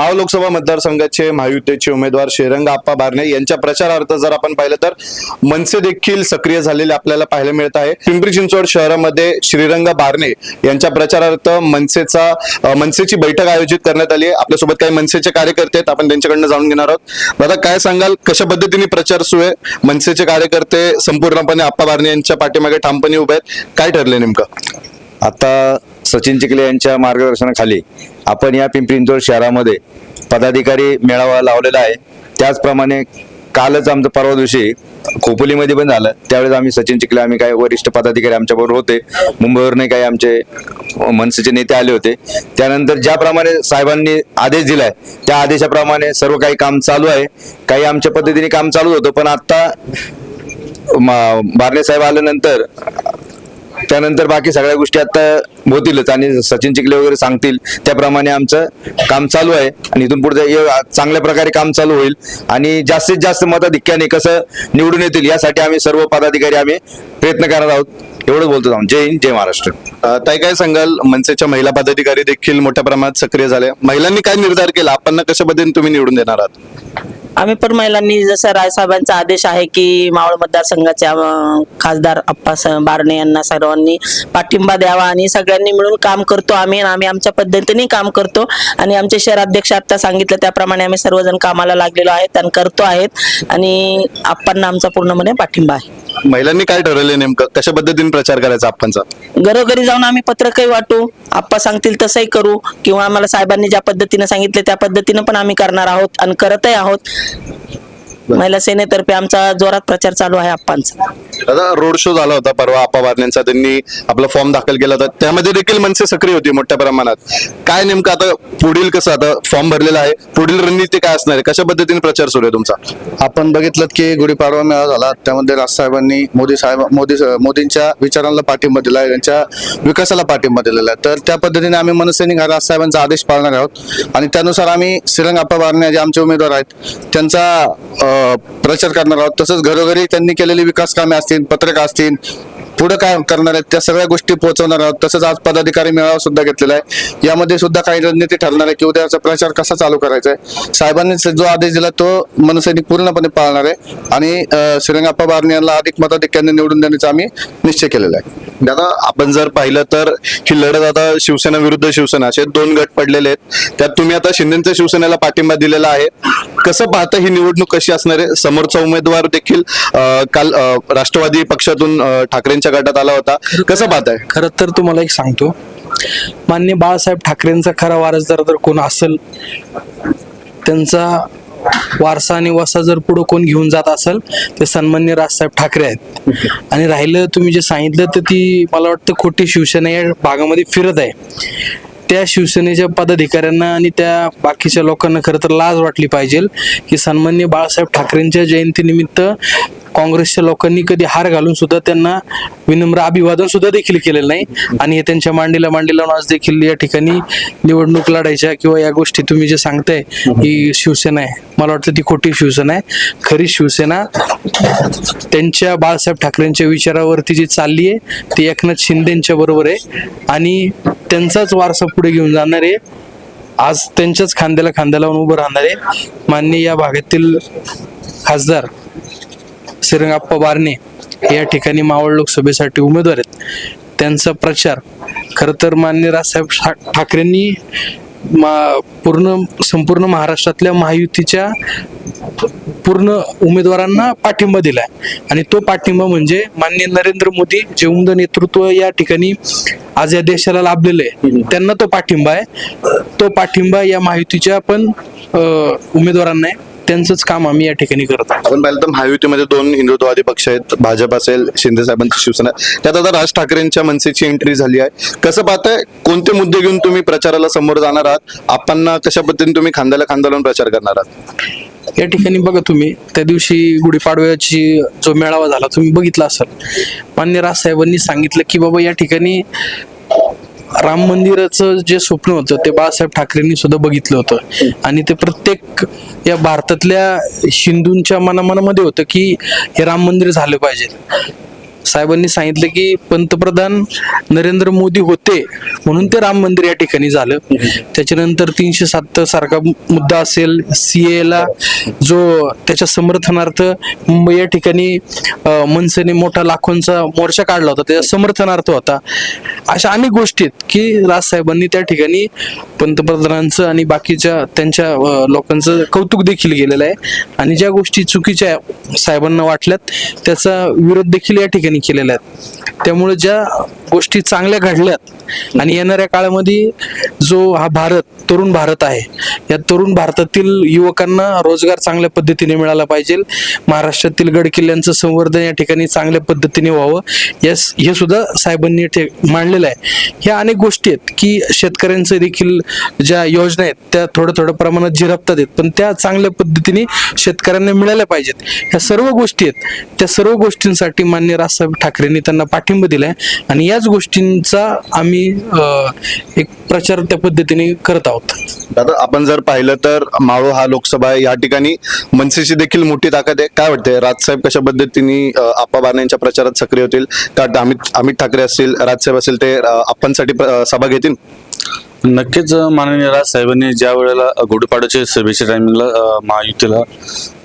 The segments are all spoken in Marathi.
मावळ लोकसभा मतदारसंघाचे महायुतीचे उमेदवार श्रीरंग आप्पा बारणे यांच्या प्रचारार्थ जर आपण पाहिलं तर मनसे देखील सक्रिय झालेले आपल्याला पाहायला मिळत आहे. पिंपरी चिंचवड शहरामध्ये श्रीरंग बारणे यांच्या प्रचारार्थ मनसेचा मनसेची बैठक आयोजित करण्यात आली आहे. आपल्यासोबत काही मनसेचे कार्यकर्ते आहेत. आपण त्यांच्याकडनं जाणून घेणार आहोत. दादा काय सांगाल? कशा पद्धतीने प्रचार सुरू आहे? मनसेचे कार्यकर्ते संपूर्णपणे आप्पा बारणे यांच्या पाठीमागे ठामपणे उभे आहेत. काय ठरले नेमकं? आता सचिन चिखले यांच्या मार्गदर्शनाखाली आपण या पिंपरी चिंचवड शहरामध्ये पदाधिकारी मेळावा लावलेला आहे. त्याचप्रमाणे कालच आमचं परवा दिवशी खोपोलीमध्ये पण झालं. त्यावेळेस आम्ही सचिन चिखले आम्ही काही वरिष्ठ पदाधिकारी आमच्याबरोबर होते. मुंबईवरने काही आमचे मनसेचे नेते आले होते. त्यानंतर ज्याप्रमाणे साहेबांनी आदेश दिलाय त्या आदेशाप्रमाणे सर्व काही काम चालू आहे. काही आमच्या पद्धतीने काम चालू होतं पण आता म- बारणे साहेब आल्यानंतर त्यानंतर बाकी सगळ्या गोष्टी आता होतीलच आणि सचिन चिखले वगैरे सांगतील. त्याप्रमाणे आमचं काम चालू आहे आणि इथून पुढे चांगल्या प्रकारे काम चालू होईल. आणि जास्तीत जास्त मताधिक्याने कसं निवडून येतील यासाठी आम्ही सर्व पदाधिकारी आम्ही प्रयत्न करणार आहोत. एवढं बोलतो आहोत जय हिंद जय महाराष्ट्र. अ, ताई काय सांगाल मनसेच्या महिला पदाधिकारी देखील मोठ्या प्रमाणात सक्रिय झाल्या महिलांनी काय निर्धार केला? आपण कशा पद्धतीने तुम्ही निवडून देणार आहात? आम्ही पण महिलांनी जसं रायसाहेबांचा आदेश आहे की मावळ मतदारसंघाच्या खासदार अप्पा स- बारणे यांना सर्वांनी पाठिंबा द्यावा आणि सगळ्यांनी मिळून काम करतो आम्ही आणि आम्ही आमच्या पद्धतीने काम करतो. आणि आमचे शहराध्यक्ष आता सांगितलं त्याप्रमाणे आम्ही सर्वजण कामाला लागलेलो आहेत आणि करतो आहेत. आणि आप्पांना आमचा पूर्णपणे पाठिंबा आहे. महिलांनी काय ठरवले नेमकं? कशा पद्धतीने प्रचार करायचा आपणचा घरोघरी जाऊन आम्ही पत्रकही वाटू. आप्पा सांगतील तसंही करू किंवा आम्हाला साहेबांनी ज्या पद्धतीने सांगितले त्या पद्धतीनं पण आम्ही करणार आहोत आणि करतही आहोत. महिला सेनेतर्फे आमचा जोरात प्रचार चालू आहे आप्पांचा. दादा रोड शो झाला होता परवा आप्पा बारण्यांचा त्यांनी आपला फॉर्म दाखल केला होता. त्यामध्ये देखील मनसे सक्रिय होती मोठ्या प्रमाणात. काय नेमकं आता पुढील कसं आता फॉर्म भरलेला आहे? पुढील रणनीती काय असणार आहे? कशा पद्धतीने प्रचार सुरू आहे तुमचा? आपण बघितलं की गुढीपाडवा मेळावा झाला. त्यामध्ये राजसाहेबांनी मोदी साहेब मोदी मोदींच्या विचारांना पाठिंबा दिला आहे त्यांच्या विकासाला पाठिंबा दिलेला आहे. तर त्या पद्धतीने आम्ही मनसैनिक हा राजसाहेबांचा आदेश पाळणार आहोत. आणि त्यानुसार आम्ही श्रीरंग आप्पा बारणे जे आमचे उमेदवार आहेत त्यांचा अं, प्रचार करणार आहोत. तसंच घरोघरी त्यांनी केलेली विकास कामे असतील पत्रका असतील पुढे काय करणार आहेत? त्या सगळ्या गोष्टी पोहोचवणार आहोत. तसंच आज पदाधिकारी मेळावा सुद्धा घेतलेला आहे. यामध्ये सुद्धा काही रणनीती ठरणार आहे की उद्याचा प्रचार कसा चालू करायचा आहे? साहेबांनी जो आदेश दिला तो मनसैनिक पूर्णपणे पाळणार आहे. आणि श्रीरंगाप्पा बारणे यांना अधिक मताधिक्याने निवडून देण्याचा आम्ही निश्चय केलेला आहे. दादा आपण जर पाहिलं तर ही लढत आता शिवसेना विरुद्ध शिवसेना असे दोन गट पडलेले आहेत. त्यात तुम्ही आता शिंदेच्या शिवसेनेला पाठिंबा दिलेला आहे. कसं पाहता ही निवडणूक कशी असणार आहे? समोरचा उमेदवार देखील काल राष्ट्रवादी पक्षातून ठाकरेंच्या ठाकरेंच्या गटात आला होता. कसं पाहताय? खरं तर तुम्हाला एक सांगतो. मान्य बाळासाहेब ठाकरेंचा खरा वारसदार जर कोण असेल त्यांचा वारसा आणि वसा जर पुढे कोण घेऊन जात असेल ते सन्मान्य राजसाहेब ठाकरे आहेत. आणि राहिलं तुम्ही जे सांगितलं तर ती मला वाटतं खोटी शिवसेना या भागामध्ये फिरत आहे. त्या शिवसेनेच्या पदाधिकाऱ्यांना आणि त्या बाकीच्या लोकांना खरं तर लाज वाटली पाहिजे की सन्मान्य बाळासाहेब ठाकरेंच्या जयंतीनिमित्त काँग्रेसच्या लोकांनी कधी हार घालून सुद्धा त्यांना विनम्र अभिवादन सुद्धा देखील केलेलं नाही. आणि हे त्यांच्या मांडीला मांडीला आज देखील या ठिकाणी निवडणूक लढायच्या किंवा या गोष्टी तुम्ही जे सांगताय ही शिवसेना आहे. मला वाटतं ती खोटी शिवसेना आहे. खरी शिवसेना त्यांच्या बाळासाहेब ठाकरेंच्या विचारावरती जी चालली आहे ती एकनाथ शिंदेच्या बरोबर आहे. आणि त्यांचाच वारसा पुढे घेऊन जाणार आहे. आज त्यांच्याच खांद्याला खांद्याला उभं राहणार आहे. मान्य या भागातील खासदार श्रीरंगाप्पा बारणे या ठिकाणी मावळ लोकसभेसाठी उमेदवार आहेत. त्यांचा प्रचार खरं तर मान्य राजसाहेब ठाकरेंनी मा पूर्ण संपूर्ण महाराष्ट्रातल्या महायुतीच्या पूर्ण उमेदवारांना पाठिंबा दिलाय. आणि तो पाठिंबा म्हणजे माननीय नरेंद्र मोदी जे उमद नेतृत्व या ठिकाणी आज या देशाला लाभलेलं आहे. त्यांना तो पाठिंबा आहे. तो पाठिंबा या महायुतीच्या पण उमेदवारांना आहे. त्यांचंच काम आम्ही या ठिकाणी करत आहोत. आपण पाहिलं तर महायुतीमध्ये दोन हिंदुत्ववादी पक्ष आहेत. भाजप असेल शिंदे साहेबांची शिवसेना. त्यात आता राज ठाकरेंच्या मनसेची एंट्री झाली आहे. कसं पाहताय? कोणते मुद्दे घेऊन तुम्ही प्रचाराला समोर जाणार आहात? आपण कशा पद्धतीने तुम्ही खांद्याला खांदा लावून प्रचार करणार आहात? या ठिकाणी बघा तुम्ही त्या दिवशी गुढीपाडव्याची जो मेळावा झाला तुम्ही बघितला असाल. मान्य राजसाहेबांनी सांगितलं की बाबा या ठिकाणी राम मंदिराचं जे स्वप्न होतं ते बाळासाहेब ठाकरेंनी सुद्धा बघितलं होतं. आणि ते प्रत्येक या भारतातल्या हिंदूंच्या मनामनामध्ये होतं की हे राम मंदिर झालं पाहिजे. साहेबांनी सांगितलं की पंतप्रधान नरेंद्र मोदी होते म्हणून ते राम मंदिर या ठिकाणी झालं. त्याच्यानंतर तीनशे सात सारखा मुद्दा असेल सीए ला जो त्याच्या समर्थनार्थ मुंबई या ठिकाणी मनसेने मोठा लाखोंचा मोर्चा काढला होता त्याच्या समर्थनार्थ होता. अशा अनेक गोष्टी आहेत की राजसाहेबांनी त्या ठिकाणी पंतप्रधानांचं आणि बाकीच्या त्यांच्या लोकांचं कौतुक देखील केलेलं आहे. आणि ज्या गोष्टी चुकीच्या साहेबांना वाटल्यात त्याचा विरोध देखील या ठिकाणी केलेल्या आहेत. त्यामुळे ज्या गोष्टी चांगल्या घडल्यात आणि येणाऱ्या काळामध्ये जो हा भारत तरुण भारत आहे या तरुण भारतातील युवकांना रोजगार चांगल्या पद्धतीने मिळाला पाहिजे. महाराष्ट्रातील गड किल्ल्यांचं संवर्धन या ठिकाणी चांगल्या पद्धतीने व्हावं. यास हे सुद्धा साहेबांनी ठे मांडलेलं आहे. ह्या अनेक गोष्टी आहेत की शेतकऱ्यांचं देखील ज्या योजना आहेत त्या थोड्या थोड्या प्रमाणात झिरपतात आहेत पण त्या चांगल्या पद्धतीने शेतकऱ्यांना मिळाल्या पाहिजेत. ह्या सर्व गोष्टी आहेत. त्या सर्व गोष्टींसाठी मान्य राजसाहेब ठाकरेंनी त्यांना पाठिंबा दिलाय. आणि या याच गोष्टींचा आम्ही एक प्रचार त्या पद्धतीने करत आहोत. दादा आपण जर पाहिलं तर मावळ हा लोकसभा आहे. या ठिकाणी मनसेची देखील मोठी ताकद आहे. काय वाटतंय? राजसाहेब कशा पद्धतीने आप्पा बारणे यांच्या प्रचारात सक्रिय होतील? का अमित अमित ठाकरे असतील राजसाहेब असेल ते प्र- सभा घेतील? नक्कीच माननीय राज साहेबांनी ज्या वेळेला गुढीपाडव्याच्या सभेच्या टायमिंगला महायुतीला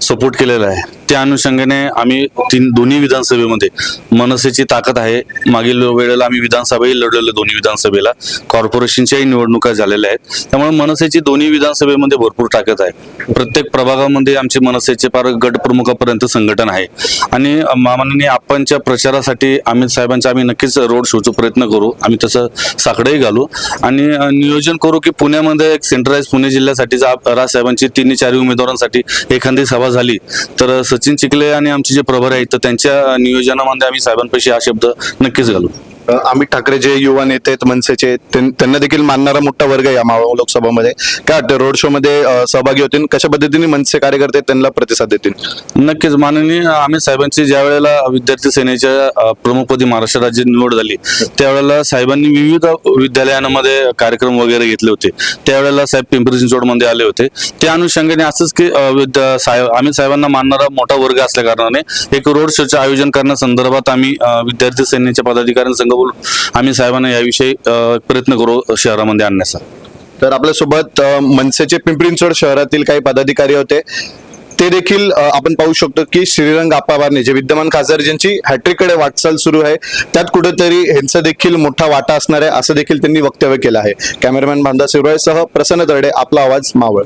सपोर्ट केलेला आहे त्या अनुषंगाने आम्ही तीन दोन्ही विधानसभेमध्ये मनसेची ताकद आहे. मागील वेळेला आम्ही विधानसभाही लढलेलो दोन्ही विधानसभेला. कॉर्पोरेशनच्याही निवडणुका झालेल्या आहेत. त्यामुळे मनसेची दोन्ही विधानसभेमध्ये भरपूर ताकद आहे. प्रत्येक प्रभागामध्ये आमचे मनसेचे फार गटप्रमुखापर्यंत संघटन आहे. आणि माननीय आप्पांच्या प्रचारासाठी अमित साहेबांचा आम्ही नक्कीच रोड शोचा प्रयत्न करू. आम्ही तसं साकडंही घालू. आणि नियोजन करू की पुण्यामध्ये एक सेंट्रलाइज पुणे जिल्ह्यासाठी आप- राजसाहेबांची तिन्ही चारही उमेदवारांसाठी एखादी सभा झाली तर सचिन चिखले आणि आमचे जे प्रभारी आहेत तर त्यांच्या नियोजनामध्ये आम्ही साहेबांपाशी हा शब्द नक्कीच घालू. अमित ठाकरे जे युवा नेते आहेत मनसेचे त्यांना देखील मानणारा मोठा वर्ग आहे या मावळ लोकसभामध्ये. काय वाटतं रोड शो मध्ये सहभागी होतील? कशा पद्धतीने मनसे कार्यकर्ते त्यांना प्रतिसाद देतील? नक्कीच माननीय अमित साहेबांची ज्या वेळेला विद्यार्थी सेनेच्या प्रमुखपदी महाराष्ट्र राज्य निवड झाली त्यावेळेला साहेबांनी विविध विद्यालयांमध्ये कार्यक्रम वगैरे घेतले होते. त्यावेळेला साहेब पिंपरी चिंचवडमध्ये आले होते. त्या अनुषंगाने असंच की विद्या- साहेब अमित साहेबांना मानणारा मोठा वर्ग असल्या कारणाने एक रोड शोचे आयोजन करण्यासंदर्भात आम्ही विद्यार्थी सेनेच्या पदाधिकाऱ्यांसंग बोलून आम्ही साहेबांना याविषयी प्रयत्न करू शहरामध्ये आणण्याचा. तर आपल्यासोबत मनसेचे पिंपरी शहरातील काही पदाधिकारी होते. ते देखील आपण पाहू शकतो की श्रीरंग आप्पाबारने जे विद्यमान खासदार ज्यांची हॅट्रिककडे वाटचाल सुरू आहे त्यात कुठेतरी ह्यांचा देखील मोठा वाटा असणार आहे असं देखील त्यांनी वक्तव्य केलं आहे. कॅमेरामॅन बांधा शिवराय प्रसन्न तरडे आपला आवाज मावळ.